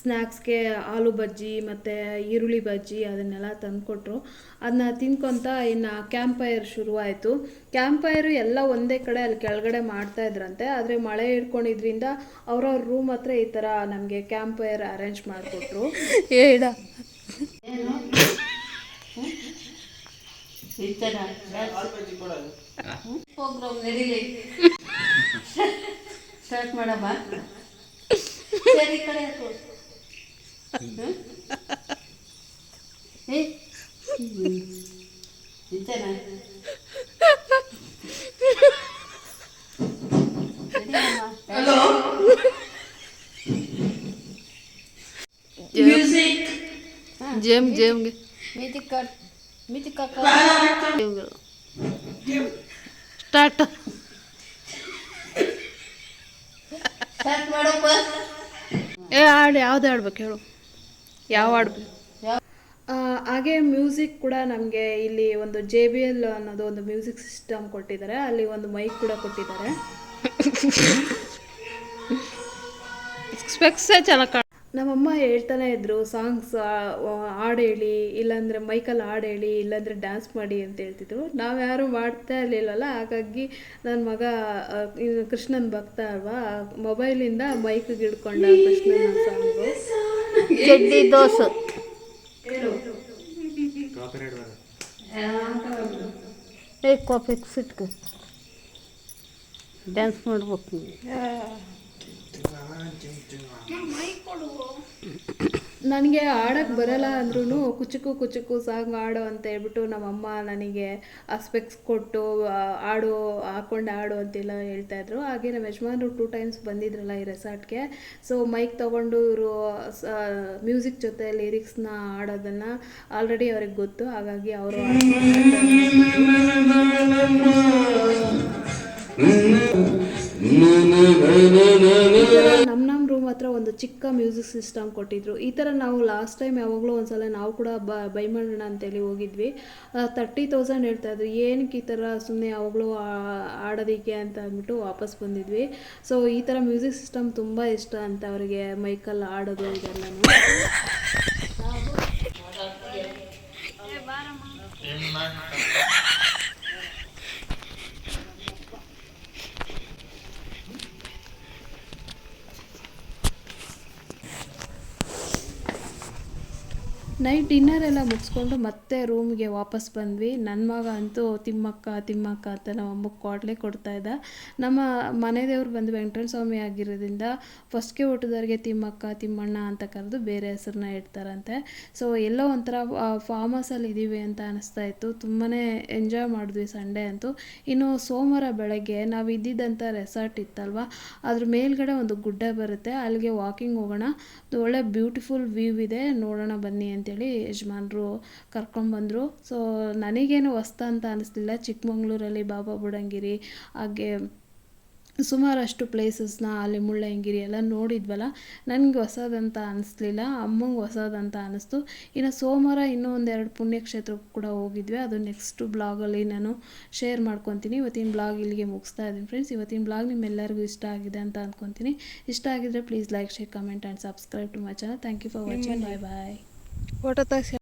ಸ್ನ್ಯಾಕ್ಸ್ಗೆ ಆಲೂ ಬಜ್ಜಿ ಮತ್ತು ಈರುಳ್ಳಿ ಬಜ್ಜಿ ಅದನ್ನೆಲ್ಲ ತಂದುಕೊಟ್ರು. ಅದನ್ನ ತಿನ್ಕೊತ ಇನ್ನು ಕ್ಯಾಂಪ್ ಫೈರ್ ಶುರುವಾಯಿತು. ಕ್ಯಾಂಪ್ ಫೈರು ಎಲ್ಲ ಒಂದೇ ಕಡೆ ಅಲ್ಲಿ ಕೆಳಗಡೆ ಮಾಡ್ತಾ ಇದ್ರಂತೆ ಆದರೆ ಮಳೆ ಹಿಡ್ಕೊಂಡಿದ್ರಿಂದ ಅವ್ರವ್ರ ರೂಮ್ ಹತ್ರ ಈ ಥರ ನಮಗೆ ಕ್ಯಾಂಪ್ ಫೈರ್ ಅರೇಂಜ್ ಮಾಡಿಕೊಟ್ರು ಹೇಳ ಪ್ರೋಗ್ರಾಮ್ ನಡೀಲಿ ಸ್ಟಾರ್ಟ್ ಮಾಡಮ್ಮ ಸರಿ ಕಡೆ ಹಾಕು. ಹ್ಮ್? ಏ ಹ್ಮ್. ಇಂತನಾ? ನಡೀಲಮ್ಮ. ಜೇಮ್ ಜೇಮ್ಗೆ ಮ್ಯೂಸಿಕ್ ಕಟ್ ಸ್ಟಾರ್ಟ್ ಏ ಹಾಡು ಯಾವ್ದು ಹಾಡ್ಬೇಕು ಹೇಳು. ಯಾವ ಹಾಡ್ಬೇಕು ಆ, ಹಾಗೆ ಮ್ಯೂಸಿಕ್ ಕೂಡ ನಮಗೆ ಇಲ್ಲಿ ಒಂದು ಜೆ ಬಿ ಎಲ್ ಅನ್ನೋದು ಒಂದು ಮ್ಯೂಸಿಕ್ ಸಿಸ್ಟಮ್ ಕೊಟ್ಟಿದ್ದಾರೆ. ಅಲ್ಲಿ ಒಂದು ಮೈಕ್ ಕೂಡ ಕೊಟ್ಟಿದ್ದಾರೆ. ಸ್ಪೆಕ್ಸೇ ಚೆನ್ನಾಗಿ ನಮ್ಮಮ್ಮ ಹೇಳ್ತಾನೆ ಇದ್ರು ಸಾಂಗ್ಸ್ ಹಾಡು ಹೇಳಿ ಇಲ್ಲಾಂದರೆ ಮೈಕಲ್ಲಿ ಹಾಡು ಹೇಳಿ ಇಲ್ಲಾಂದರೆ ಡ್ಯಾನ್ಸ್ ಮಾಡಿ ಅಂತ ಹೇಳ್ತಿದ್ರು. ನಾವು ಯಾರು ಮಾಡ್ತಾ ಇರಲಿಲ್ಲಲ್ಲ ಹಾಗಾಗಿ ನನ್ನ ಮಗ ಕೃಷ್ಣನ್ ಭಕ್ತ ಅಲ್ವಾ ಮೊಬೈಲಿಂದ ಮೈಕಿಗೆ ಹಿಡ್ಕೊಂಡ ಕೃಷ್ಣನ ಸಾಂಗು ದೋಸೆ. ಕಾಫಿ ಸಿಟ್ಕು. ಡ್ಯಾನ್ಸ್ ಮಾಡ್ಬೇಕು ನನಗೆ ಆಡಕ್ಕೆ ಬರಲ್ಲ ಅಂದ್ರೂ ಕುಚುಕು ಕುಚುಕು ಸಾಂಗ್ ಆಡು ಅಂತ ಹೇಳ್ಬಿಟ್ಟು ನಮ್ಮಮ್ಮ ನನಗೆ ಆಸ್ಪೆಕ್ಟ್ಸ್ ಕೊಟ್ಟು ಹಾಡು ಆಡು ಹಾಕೊಂಡು ಆಡು ಅಂತೆಲ್ಲ ಹೇಳ್ತಾ ಇದ್ರು ಹಾಗೆ ನಮ್ಮ ಯಜಮಾನರು ಟೂ ಟೈಮ್ಸ್ ಬಂದಿದ್ರಲ್ಲ ಈ ರೆಸಾರ್ಟ್ಗೆ ಸೊ ಮೈಕ್ ತಗೊಂಡು ಇವರು ಮ್ಯೂಸಿಕ್ ಜೊತೆ ಲಿರಿಕ್ಸ್ನ ಆಡೋದನ್ನ ಆಲ್ರೆಡಿ ಅವ್ರಿಗೆ ಗೊತ್ತು ಹಾಗಾಗಿ ಅವರು ಹತ್ರ ಒಂದು ಚಿಕ್ಕ ಮ್ಯೂಸಿಕ್ ಸಿಸ್ಟಮ್ ಕೊಟ್ಟಿದ್ರು. ಈ ಥರ ನಾವು ಲಾಸ್ಟ್ ಟೈಮ್ ಯಾವಾಗಲೂ ಒಂದ್ಸಲ ನಾವು ಕೂಡ ಬ ಮಾಡೋಣ ಅಂತೇಳಿ ಹೋಗಿದ್ವಿ. ತರ್ಟಿ ತೌಸಂಡ್ ಹೇಳ್ತಾ ಇದ್ರು. ಏನಕ್ಕೆ ಈ ಥರ ಸುಮ್ಮನೆ ಯಾವಾಗಲೂ ಆಡೋದಕ್ಕೆ ಅಂತ ಅಂದ್ಬಿಟ್ಟು ವಾಪಸ್ ಬಂದಿದ್ವಿ. ಸೊ ಈ ಥರ ಮ್ಯೂಸಿಕ್ ಸಿಸ್ಟಮ್ ತುಂಬ ಇಷ್ಟ ಅಂತ ಅವರಿಗೆ ಮೈಕಲ್ಲಿ ಆಡೋದು ಇದೆಲ್ಲನೂ. ನೈಟ್ ಡಿನ್ನರ್ ಎಲ್ಲ ಮುಗಿಸ್ಕೊಂಡು ಮತ್ತೆ ರೂಮ್ಗೆ ವಾಪಸ್ ಬಂದ್ವಿ. ನನ್ನ ಮಗ ಅಂತೂ ತಿಮ್ಮಕ್ಕ ತಿಮ್ಮಕ್ಕ ಅಂತ ನಮ್ಮ ಅಮ್ಮಕ್ಕೆ ಕ್ವಾಟ್ಲೆ ಕೊಡ್ತಾ ಇದ್ದ. ನಮ್ಮ ಮನೆ ದೇವ್ರು ಬಂದು ವೆಂಕಟರಣ ಸ್ವಾಮಿ ಆಗಿರೋದ್ರಿಂದ ಫಸ್ಟ್ಗೆ ಹುಟ್ಟಿದವ್ರಿಗೆ ತಿಮ್ಮಕ್ಕ, ತಿಮ್ಮಣ್ಣ ಅಂತ ಕರೆದು ಬೇರೆ ಹೆಸರನ್ನ ಇಡ್ತಾರಂತೆ. ಸೊ ಎಲ್ಲೋ ಒಂಥರ ಫಾರ್ಮ್ ಹೌಸಲ್ಲಿ ಇದ್ದೀವಿ ಅಂತ ಅನಿಸ್ತಾ ಇತ್ತು. ತುಂಬಾ ಎಂಜಾಯ್ ಮಾಡಿದ್ವಿ ಸಂಡೇ ಅಂತೂ. ಇನ್ನು ಸೋಮವಾರ ಬೆಳಗ್ಗೆ ನಾವು ಇದ್ದಿದ್ದಂಥ ರೆಸಾರ್ಟ್ ಇತ್ತಲ್ವ? ಅದ್ರ ಮೇಲ್ಗಡೆ ಒಂದು ಗುಡ್ಡ ಬರುತ್ತೆ. ಅಲ್ಲಿಗೆ ವಾಕಿಂಗ್ ಹೋಗೋಣ. ಒಳ್ಳೆ ಬ್ಯೂಟಿಫುಲ್ ವ್ಯೂ ಇದೆ. ನೋಡೋಣ ಬನ್ನಿ ಅಂತೇಳಿ ಯಜಮಾನ್ರು ಕರ್ಕೊಂಡ್ಬಂದರು ಸೊ ನನಗೇನು ಹೊಸ್ತ ಅಂತ ಅನಿಸ್ಲಿಲ್ಲ. ಚಿಕ್ಕಮಂಗ್ಳೂರಲ್ಲಿ ಬಾಬಾ ಬುಡಂಗಿರಿ ಹಾಗೆ ಸುಮಾರಷ್ಟು ಪ್ಲೇಸಸ್ನ ಅಲ್ಲಿ ಮುಳ್ಳಯ್ಯನಗಿರಿ ಎಲ್ಲ ನೋಡಿದ್ವಲ್ಲ ನನಗೆ ಹೊಸದಂತ ಅನಿಸ್ಲಿಲ್ಲ. ಅಮ್ಮಂಗೆ ಹೊಸದಂತ ಅನ್ನಿಸ್ತು ಇನ್ನು ಸೋಮವಾರ ಇನ್ನೂ ಒಂದೆರಡು ಪುಣ್ಯಕ್ಷೇತ್ರಕ್ಕೆ ಕೂಡ ಹೋಗಿದ್ವಿ. ಅದು ನೆಕ್ಸ್ಟ್ ಬ್ಲಾಗಲ್ಲಿ ನಾನು ಶೇರ್ ಮಾಡ್ಕೊತೀನಿ. ಇವತ್ತಿನ ಬ್ಲಾಗ್ ಇಲ್ಲಿಗೆ ಮುಗಿಸ್ತಾ ಇದ್ದೀನಿ ಫ್ರೆಂಡ್ಸ್ ಇವತ್ತಿನ ಬ್ಲಾಗ್ ನಿಮ್ಮೆಲ್ಲರಿಗೂ ಇಷ್ಟ ಆಗಿದೆ ಅಂತ ಅಂದ್ಕೊತೀನಿ ಇಷ್ಟ ಆಗಿದ್ರೆ please like share comment and subscribe to my channel thank you for watching bye bye ওটা তো